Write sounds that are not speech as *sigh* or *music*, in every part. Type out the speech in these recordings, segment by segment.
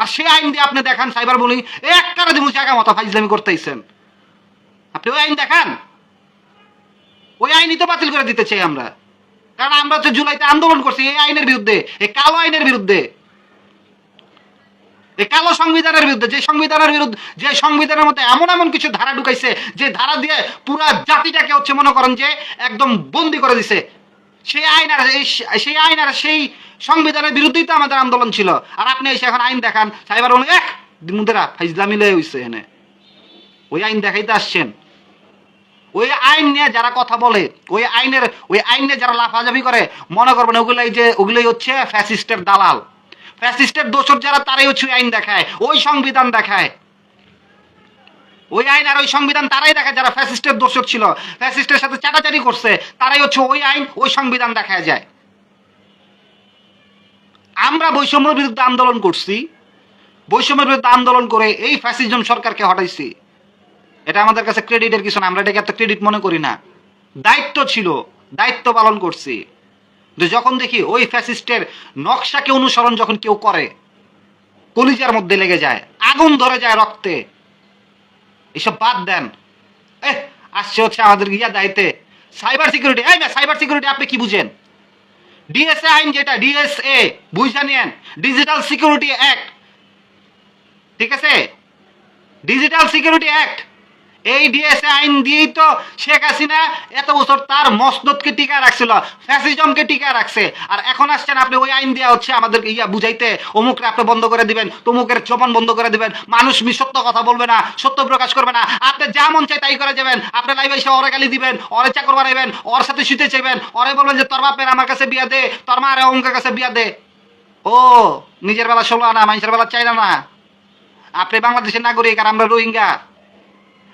আর সে আইন দিয়ে আপনি দেখান, সাইবার বলি এক কারে দিমু জায়গা মতো ফাইজলামি করতেইছেন আপনি ওই আইন দেখান। ওই আইনই তো বাতিল করে দিতে চাই আমরা। কারণ আমরা তো জুলাইতে আন্দোলন করছি এই আইনের বিরুদ্ধে, এই কালো আইনের বিরুদ্ধে। এই কালো সংবিধানের বিরুদ্ধে, যে সংবিধানের বিরুদ্ধে, যে সংবিধানের মধ্যে এমন এমন কিছু ধারা ঢুকাইছে, যে ধারা দিয়ে পুরা জাতিটাকে হচ্ছে মনে করেন যে একদম বন্দি করে দিছে। সেই আইন আর সেই আইন আর সেই সংবিধানের বিরুদ্ধেই তো আমাদের আন্দোলন ছিল। আর আপনি এসে এখন আইন দেখান, সাইবার বলেন এক মুদেরা ফাইজলামি লয়ে হইছে এনে ওই আইন দেখাইতে আসছেন। ওই আইন নিয়ে যারা কথা বলে, ওই আইনের, ওই আইন নিয়ে যারা লাফাজাফি করে, মনে করবেন ওগুলাই যে, ওগুলোই হচ্ছে ফ্যাসিস্টের দালাল। ফ্যাসিস্টের দোষর যারা, তারাই হচ্ছে ওই আইন দেখায়, ওই সংবিধান দেখায়। ওই আইন আর ওই সংবিধান তারাই দেখায় যারা ফ্যাসিস্টের দোষর ছিল। ফ্যাসিস্টের সাথে চাটাচাটি করছে, তারাই হচ্ছে ওই আইন, ওই সংবিধান দেখায় যায়। আমরা বৈষম্যের বিরুদ্ধে আন্দোলন করছি, বৈষম্যের বিরুদ্ধে আন্দোলন করে এই ফ্যাসিজম সরকারকে হটাইছি। এটা আমাদের কাছে ক্রেডিটের কিছু না, আমরা এটাকে এত ক্রেডিট মনে করি না। দায়িত্ব ছিল, দায়িত্ব পালন করছি। যখন দেখি ওই ফ্যাসিস্টের নকশাকে অনুসরণ যখন কেউ করে, কলিজার মধ্যে লেগে যায়, আগুন ধরে যায় রক্তে এসব বাদ দেন। আসছে হচ্ছে আমাদের ইয়া দায়িত্বে। সাইবার সিকিউরিটি এই না সাইবার সিকিউরিটি আপনি কি বুঝেন? ডিএসএ আইন যেটা ডিএসএ বুঝা নেন ডিজিটাল সিকিউরিটি অ্যাক্ট ঠিক আছে? ডিজিটাল সিকিউরিটি অ্যাক্ট এই ডিএসএ আইন দিয়েই তো শেখ হাসিনা এত বছর তার মসনদকে টিকা রাখছিল, ফ্যাসিজমকে টিকা রাখছে। আর এখন আসছেন আপনি ওই আইন দেওয়া হচ্ছে আমাদেরকে ইয়া বুঝাইতে। অমুকরে আপনি বন্ধ করে দিবেন, তমুকের চোপন বন্ধ করে দিবেন। মানুষ সত্য কথা বলবে না, সত্য প্রকাশ করবে না। আপনি যা মন চাই তাই করে যাবেন। আপনি লাইভ এসে অরে গালি দিবেন অরে চাকর বানাইবেন, ওর সাথে শুতে চাইবেন অরে বলবেন যে তোর বাপের আমার কাছে বিয়া দে, তোর মা আর অঙ্কের কাছে বিয়া দে। ও, নিজের বেলা ষোলো আনা, মানুষের বেলা চাই না। আপনি বাংলাদেশের নাগরিক আর আমরা রোহিঙ্গা।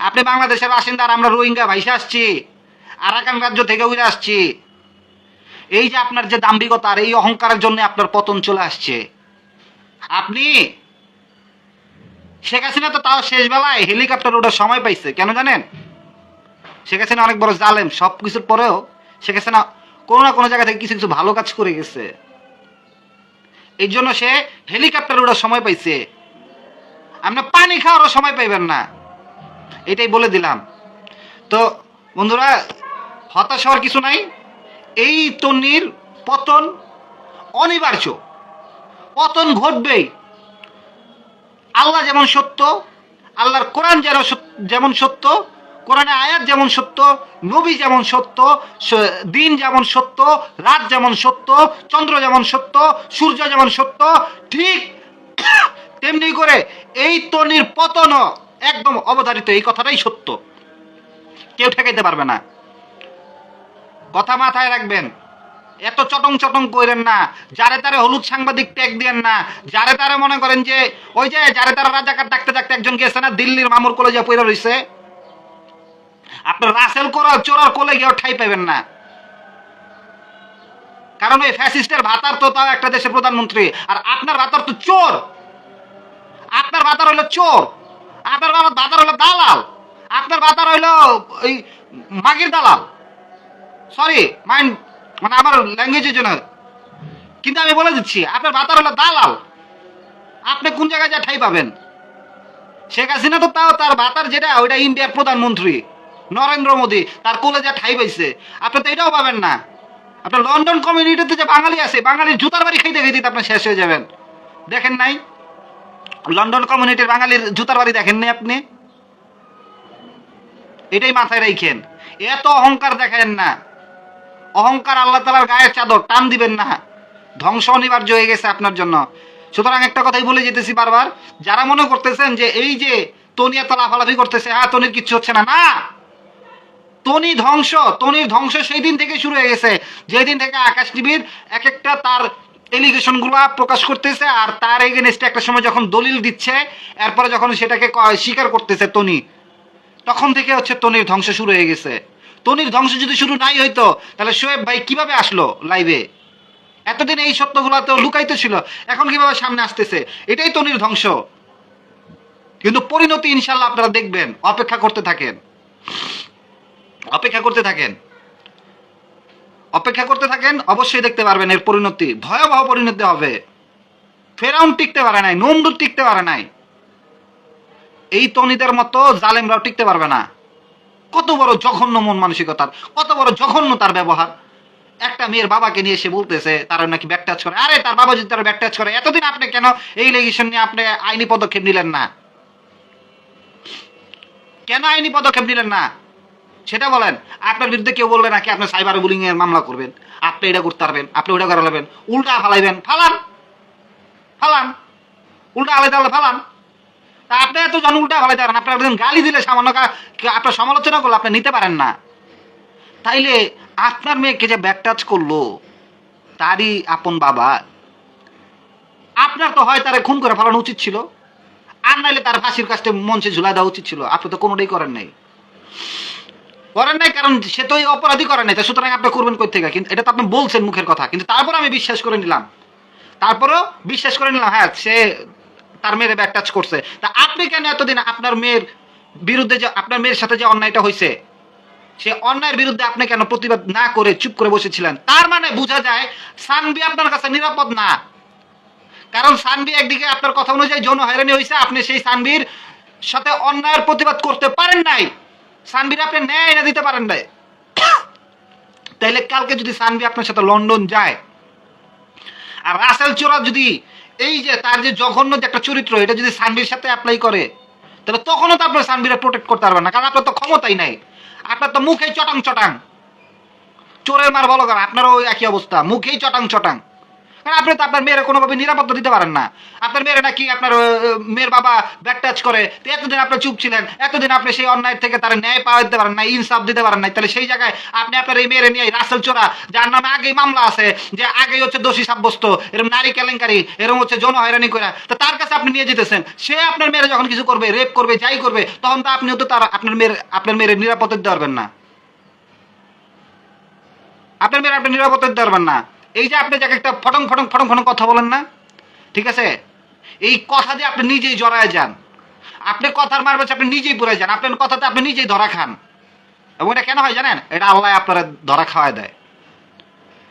আপনি বাংলাদেশের বাসিন্দা আমরা রোহিঙ্গা ভাইসে আসছি, আরাকান রাজ্য থেকে উড়ে আসছি। এই যে আপনার যে দাম্ভিকতা আর এই অহংকারের জন্য আপনার পতন চলে আসছে। আপনি, শেখ হাসিনা তো তাও শেষ বেলায় হেলিকপ্টার ওঠার সময় পাইছে, কেন জানেন? শেখ হাসিনা অনেক বড় জালেম সব কিছুর পরেও শেখ হাসিনা কোনো না কোনো জায়গা থেকে কিছু কিছু ভালো কাজ করে গেছে। এই জন্য সে হেলিকপ্টার ওঠার সময় পাইছে। আপনি পানি খাওয়ারও সময় পাইবেন না। এটাই বলে দিলাম। তো বন্ধুরা, হতাশ হওয়ার কিছু নাই। এই তন্নির পতন অনিবার্য। পতন ঘটবেই। আল্লাহ যেমন সত্য, আল্লাহর কোরআন যেন যেমন সত্য, কোরআনে আয়াত যেমন সত্য, নবী যেমন সত্য দিন যেমন সত্য, রাত যেমন সত্য, চন্দ্র যেমন সত্য, সূর্য যেমন সত্য, ঠিক *coughs* তেমনি করে এই তনির পতনও একদম অবধারিত, এই কথাটাই সত্য। কেউ ঠেকাইতে পারবে না। কথা মাথায় রাখবেন, এত চটং চটং করেন না, যারে তারে হলুদ সাংবাদিক ট্যাগ দিয়েন না, যারে তারে মনে করেন যে, ওই যে যারে তারা রাজাকার ডাকতে ডাকতে একজন গেছে না, দিল্লির মামুর কোলে যা পড়ে রয়েছে আপনার রাসেল করা চোরার কোলে গিয়েও ঠাই পাবেন না। কারণ ওই ফ্যাসিস্টের ভাতার তো তাও একটা দেশের প্রধানমন্ত্রী, আর আপনার ভাতার তো চোর। আপনার ভাতার হলো চোর। আপনার বাবার ভাতার হইল দালাল। আপনার ভাতার হইল ওই মাগির দালাল। সরি মাইন্ড মানে আমার ল্যাঙ্গুয়েজের জন্য। কিন্তু আমি বলে দিচ্ছি, আপনার বাতার হলো দালাল। আপনি কোন জায়গায় যা ঠাই পাবেন? শেখ হাসিনা তো তাও তার বাতার যেটা, ওইটা ইন্ডিয়ার প্রধানমন্ত্রী নরেন্দ্র মোদী, তার কোলে যা ঠাই পাইছে। আপনি তো এটাও পাবেন না। আপনার লন্ডন কমিউনিটিতে যে বাঙালি আছে, বাঙালির জুতার বাড়ি খাইতে খাইতে আপনি শেষ হয়ে যাবেন। দেখেন নাই? লন্ডন কমিউনিটির বাঙালির জুতার বাড়ি দেখেন নাই আপনি? এটাই মাথায় রাখেন এত অহংকার দেখেন না। অহংকার আল্লাহ তালার গায়ের চাদর টান দিবেন না। ধ্বংস অনিবার্য হয়ে গেছে আপনার জন্য। সুতরাং একটা কথাই বলে যেতেছি বারবার, যারা মনে করতেছেন যে এই যে তনি এত লাফালাফি করতেছে হ্যাঁ তনির কিচ্ছু হচ্ছে না না। তনি ধ্বংস, তনির ধ্বংস সেই দিন থেকে শুরু হয়ে গেছে। যেদিন থেকে আকাশ টিভির এক একটা তার এলিগেশনগুলা প্রকাশ করতেছে আর তার এগেনস্টে একটা সময় যখন দলিল দিচ্ছে, এরপরে যখন সেটাকে স্বীকার করতেছে তনি, তখন থেকে হচ্ছে তনির ধ্বংস শুরু হয়ে গেছে। তনির ধ্বংস যদি শুরু নাই হইতো, তাহলে শোয়েব ভাই কীভাবে আসলো লাইভে এতদিন এই সত্যগুলো তো লুকাইতে ছিল এখন কীভাবে সামনে আসতেছে? এটাই তনির ধ্বংস। কিন্তু পরিণতি ইনশাল্লাহ আপনারা দেখবেন, অপেক্ষা করতে থাকেন। অপেক্ষা করতে থাকেন। অপেক্ষা করতে থাকেন, অবশ্যই দেখতে পারবেন এর পরিণতি। ভয়াবহ পরিণতি হবে। ফেরাউন টিকতে পারে নাই, নমরুদ টিকতে পারে নাই। এই তনিদের মতো জালেমরাও টিকতে পারবে না। কত বড় জঘন্য মন মানসিকতার, কত বড় জঘন্য তার ব্যবহার। একটা মেয়ের বাবাকে নিয়ে এসে বলতেছে, তার নাকি ব্যাক টাচ করে। আরে, তার বাবা যদি তার ব্যাক টাচ করে, এতদিন আপনি কেন এই লেগিশন নিয়ে আপনি আইনি পদক্ষেপ নিলেন না? কেন আইনি পদক্ষেপ নিলেন না? সেটা বলেন। আপনার বিরুদ্ধে কেউ বলবে নাকি আপনি সাইবার বুলিং এর মামলা করবেন, আপনি এটা করতে পারবেন, আপনি ওটা করাবেন উল্টা ফালাইবেন, ফালান। ফালান। উল্টা আলাদা আলাদা ফালান। তা আপনি এত জন উল্টা ফালাইতে পারেন, আপনার একজন গালি দিলে সামান্য আপনার সমালোচনা করলে আপনি নিতে পারেন না। তাইলে আপনার মেয়েকে যে ব্যাক টাচ করল, তারই আপন বাবা। আপনার তো হয় তারা খুন করে ফেলানো উচিত ছিল। আর নাইলে তার ফাঁসির কাছে মঞ্চে ঝুলা দেওয়া উচিত ছিল। আপনি তো কোনোটাই করেন নাই। করেন নাই, কারণ সে তো অপরাধী করেন নাই। সুতরাং আপনি করবেন কই থেকে কিন্তু এটা তো আপনি বলছেন মুখের কথা। কিন্তু তারপর আমি বিশ্বাস করে নিলাম। তারপরেও বিশ্বাস করে নিলাম হ্যাঁ সে তার মেয়ের ব্যাক টাচ করছে। তা আপনি কেন এতদিন আপনার মেয়ের বিরুদ্ধে যে, আপনার মেয়ের সাথে যে অন্যায়টা হয়েছে, সে অন্যায়ের বিরুদ্ধে আপনি কেন প্রতিবাদ না করে চুপ করে বসেছিলেন? তার মানে বোঝা যায়, সানবি আপনার কাছে নিরাপদ না। কারণ সানবি একদিকে আপনার কথা অনুযায়ী যৌন হয়রানি হয়েছে, আপনি সেই সানবির সাথে অন্যায়ের প্রতিবাদ করতে পারেন নাই। সানবির আপনি ন্যায় এনে দিতে পারেন নাই। তাইলে কালকে যদি সানবি আপনার সাথে লন্ডন যায়, আর রাসেল চোরা যদি এই যে তার যে জঘন্য যে একটা চরিত্র, এটা যদি সানবির সাথে অ্যাপ্লাই করে, তাহলে তখনও তো আপনার সানবিরে প্রোটেক্ট করতে পারবেন না, কারণ আপনার তো ক্ষমতাই নাই। আপনার তো মুখেই চটাং চটাং। চোরের মার বলো আপনারও একই অবস্থা, মুখেই চটাং চটাং। আপনি তো আপনার মেয়ের কোনোভাবে নিরাপত্তা দিতে পারেন না। আপনার মেয়ের নাকি আপনার মেয়ের বাবা ব্যাক টাচ করে। তো এতদিন আপনি চুপ ছিলেন, এতদিন আপনি সেই অন্যায় থেকে তার ন্যায় পাওয়া দিতে পারেন না ইনসাফ দিতে পারেন না তাহলে সেই জায়গায় আপনি আপনার এই মেয়ের নিয়ে রাসেল চোরা, যার নামে আগেই মামলা আছে, যে আগেই হচ্ছে দোষী সাব্যস্ত এরকম নারী কেলেঙ্কারি এরকম হচ্ছে যৌন হয়রানি করে, তো তার কাছে আপনি নিয়ে যেতেছেন। সে আপনার মেয়ের যখন কিছু করবে রেপ করবে, যাই করবে, তখন তো আপনিও তো তার, আপনার মেয়ের আপনার মেয়ের নিরাপত্তা দিতে পারবেন না। আপনার মেয়ের আপনি নিরাপত্তা দিতে পারবেন না। এই যে আপনি যাকে একটা ফটং ফটং ফটং ফটং কথা বলেন না, ঠিক আছে? এই কথা দিয়ে আপনি নিজেই জড়ায় যান। আপনি কথার মারবে আপনি নিজেই পড়ে যান। আপনার কথাতে আপনি নিজেই ধরা খান। এবং এটা কেন হয় জানেন? এটা আল্লাহ আপনারা ধরা খাওয়ায় দেয়।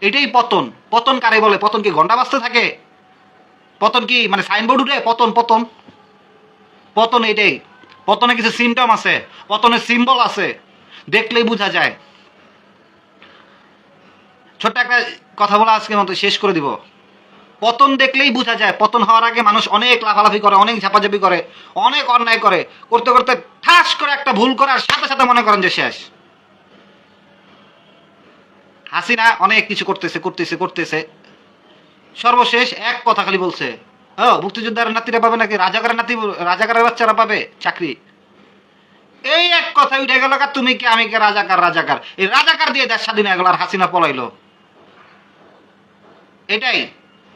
এটাই পতন। পতন কারে বলে? পতন কি ঘণ্টা বাজতে থাকে? পতন কি মানে সাইনবোর্ড উঠে? পতন পতন। পতন এটাই। পতনে কিছু সিমটম আছে। পতনের সিম্বল আছে। দেখলেই বোঝা যায়। ছোট্ট একটা কথা বলে আজকের মতো শেষ করে দিব। পতন দেখলেই বোঝা যায়, পতন হওয়ার আগে মানুষ অনেক লাফালাফি করে, অনেক ঝাপাঝাপি করে, অনেক অন্যায় করে, করতে করতে ঠাস করে একটা ভুল করার সাথে সাথে মনে করেন যে শেষ। হাসিনা অনেক কিছু করতেছে করতেছে করতেছে। সর্বশেষ এক কথা খালি বলছে, ও, মুক্তিযোদ্ধার নাতিরা পাবে নাকি? রাজাকারের নাতি, রাজাকারের বাচ্চারা পাবে? চাকরি? এই এক কথা উঠে গেল তুমি কি, আমি কে রাজাকার রাজাকার? এই রাজাকার দিয়ে দেশ স্বাধীন হয়ে গেল আর হাসিনা পলাইলো। এটাই।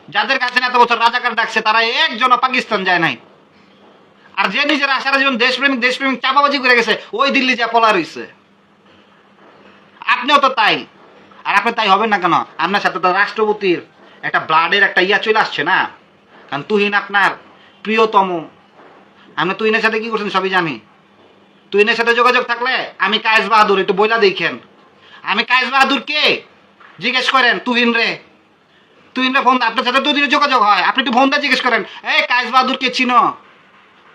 যাদের কাছে এত বছর রাজাকার ডাকছে, তারা একজন পাকিস্তান যায় নাই। আর যে নিজের আশারা জীবন দেশপ্রেমিক দেশপ্রেমিক চাপাবাজি করে গেছে, ওই দিল্লি যা পলা রইছে আপনিও তো তাই। আর আপনি তাই হবেন না কেন? আপনার সাথে তো রাষ্ট্রপতির একটা ব্লাডের একটা ইয়া চলে আসছে না? কারণ তুহিন আপনার প্রিয়তম। আপনি তুহিনের সাথে কি করছেন সবই জানি। তুহিনের সাথে যোগাযোগ থাকলে আমি কায়েস বাহাদুর, একটু বইলা দেখেন। আমি কায়েস বাহাদুর কে জিজ্ঞেস করেন, তুহিন রে তুহিন রে ফোন আপনার সাথে দুদিনে যোগাযোগ হয়। আপনি একটু ফোন ফোনটা জিজ্ঞেস করেন, এই কায়েস বাহাদুর কে চিনো?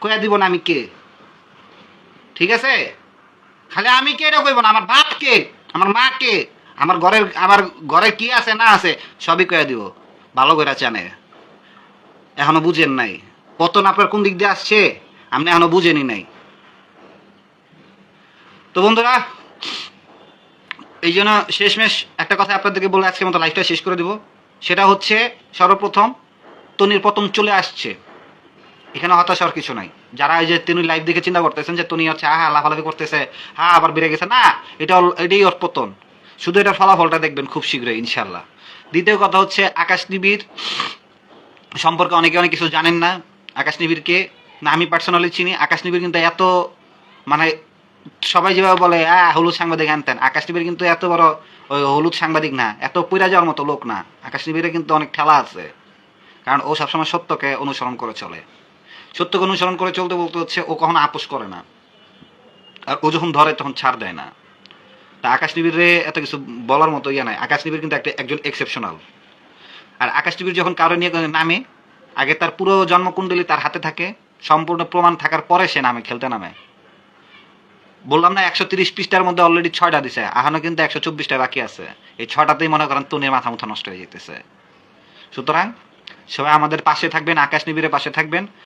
কয়া দিব না আমি কে। ঠিক আছে? খালি আমি কে এটা কইব না, আমার বাপ কে, আমার মা কে, আমার ঘরের, আমার ঘরে কি আছে না আছে সবই কয়া দিব। ভালো করে জানে। এখনও বুঝেন নাই। পতন আপনার কোন দিক দিয়ে আসছে আপনি এখনও বুঝেনি নাই। তো বন্ধুরা, এই জন্য শেষমেশ একটা কথা আপনাদেরকে বলে আজকে মতো লাইফটা শেষ করে দেব। সেটা হচ্ছে সর্বপ্রথম তনির পতন চলে আসছে। এখানে হতাশ কিছু নাই। যারা এই যে তিনি লাইভ দেখে চিন্তা করতেছেন যে তুমি হচ্ছে হ্যাঁ লাফালাফি করতেছে হ্যাঁ আবার বেড়ে গেছে, না, এটা এটাই ওর পতন। শুধু এটার ফলাফলটা দেখবেন খুব শীঘ্রই ইনশাল্লাহ দ্বিতীয় কথা হচ্ছে আকাশ নিবিড়। সম্পর্কে অনেকে অনেক কিছু জানেন না। আকাশ নিবিড়কে না আমি পার্সোনালি চিনি। আকাশ নিবিড় কিন্তু এত মানে সবাই যেভাবে বলে হ্যাঁ হলুদ সাংবাদিক আনতেন। আকাশ নিবিড় কিন্তু এত বড় ওই হলুদ সাংবাদিক না, এত পইরা যাওয়ার মতো লোক না। আকাশ নিবিড়ে কিন্তু অনেক ঠেলা আছে। কারণ ও সবসময় সত্যকে অনুসরণ করে চলে। সত্যকে অনুসরণ করে চলতে বলতে হচ্ছে, ও কখনো আপোষ করে না। আর ও যখন ধরে, তখন ছাড় দেয় না। তা আকাশ নিবিড়ে এত কিছু বলার মতো ইয়ে নাই। আকাশ নিবিড় কিন্তু একটা, একজন এক্সেপশনাল আর আকাশ টিভির যখন কারও নিয়ে নামে, আগে তার পুরো জন্মকুণ্ডলী তার হাতে থাকে, সম্পূর্ণ প্রমাণ থাকার পরে সে নামে, খেলতে নামে। বললাম না, একশো তিরিশ পৃষ্ঠার মধ্যে অলরেডি ছয়টা দিছে। এখনও কিন্তু একশো চব্বিশটা বাকি আছে। এই ছটাতেই মনে করেন তনির মাথা মুথা নষ্ট হয়ে যেতেছে সুতরাং সবাই আমাদের পাশে থাকবেন, আকাশ নিবিড়ের পাশে থাকবেন।